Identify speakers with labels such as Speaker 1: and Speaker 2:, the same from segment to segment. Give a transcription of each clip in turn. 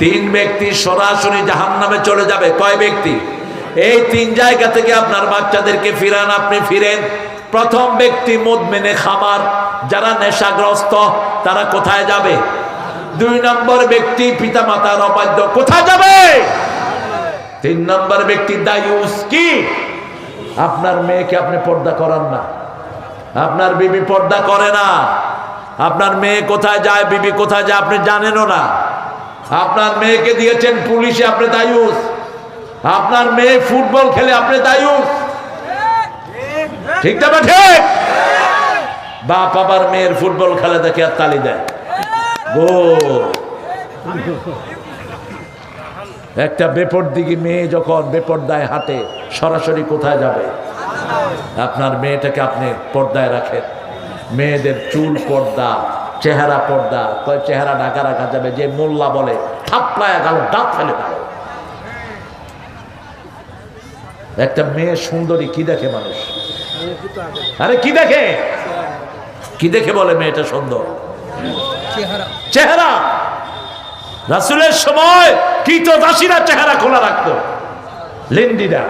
Speaker 1: তিন ব্যক্তি সরাসরি জাহান নামে চলে যাবে। কয় ব্যক্তি? এই তিন জায়গা থেকে আপনার বাচ্চাদেরকে ফিরান, আপনি ফিরেন। প্রথম ব্যক্তি মদ মেনে খামার, যারা নেশাগ্রস্ত, তারা কোথায় যাবে? দুই নম্বর ব্যক্তি পিতা মাতার অবাধ্য, কোথায় যাবে? তিন নম্বর ব্যক্তি দায়ুস কি? আপনার মেয়েকে আপনি পর্দা করান না। আপনার বিবি পর্দা করে না। আপনার মেয়ে কোথায় যায়, বিবি কোথায় যায়, আপনি জানেনও না। আপনার মেয়েকে দিয়েছেন পুলিশে, আপনি দায়ুস। আপনার মেয়ে ফুটবল খেলে, আপনি দায়ুস। ঠিক না ঠিক? বাপ আবার মেয়ের ফুটবল খেলা দেখে আর তালি দেয়। গোল। একটা বেপরদিগি মেয়ে যখন বেপর্দায় হাঁটে, সরাসরি কোথায় যাবে? আপনার মেয়েটাকে আপনি পর্দায় রাখেন। মেয়েদের চুল পর্দা চেহারা পর্দা কয় চেহারা ঢাকা রাখা যাবে যে মোল্লা বলে থাপ্পায় গেল ডাক ফেলে দাও। একটা মেয়ে সুন্দরী কি দেখে মানুষ? আরে কি দেখে? কি দেখে বলে মেয়েটা সুন্দর? চেহারা। রাসুলের সময় কীট দাসীরা চেহারা খোলা রাখতো লেন্ডিরা।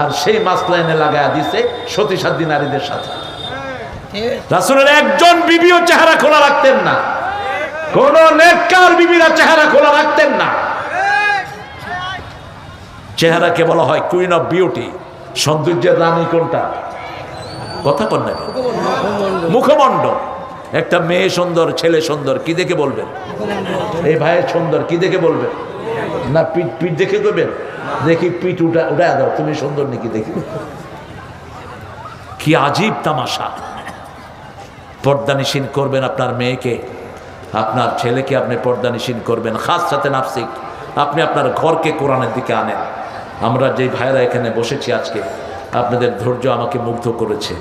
Speaker 1: আর সেই মাসলাইনে লাগায় দিছে সতী সাধ্যী নারীদের সাথে। রাসুলের একজন বিবিও চেহারা খোলা রাখতেন না। কোন নেককার বিবিরা চেহারা খোলা রাখতেন না। চেহারাকে বলা হয় কুইন অফ বিউটি সৌন্দর্যের রানী কোনটা? কথা কন না কেন? মুখমণ্ডল। একটা মেয়ে সুন্দর, ছেলে সুন্দর, কি দেখে বলবেন? এই ভাইয়ের সুন্দর, কি দেখে বলবেন? না, পিঠ পিঠ দেখে করবেন দেখি পিঠ উঠা উঠা দাও, তুমি সুন্দর নাকি দেখি? কি আজীব তামাশা। পর্দানিসীন করবেন আপনার মেয়েকে, আপনার ছেলেকে আপনি পর্দানিসীন করবেন খাস সাথে নাফসিক। আপনি আপনার ঘরকে কোরআনের দিকে আনেন। আমরা যে ভাইরা এখানে বসেছি আজকে, আপনাদের ধৈর্য আমাকে মুগ্ধ করেছে।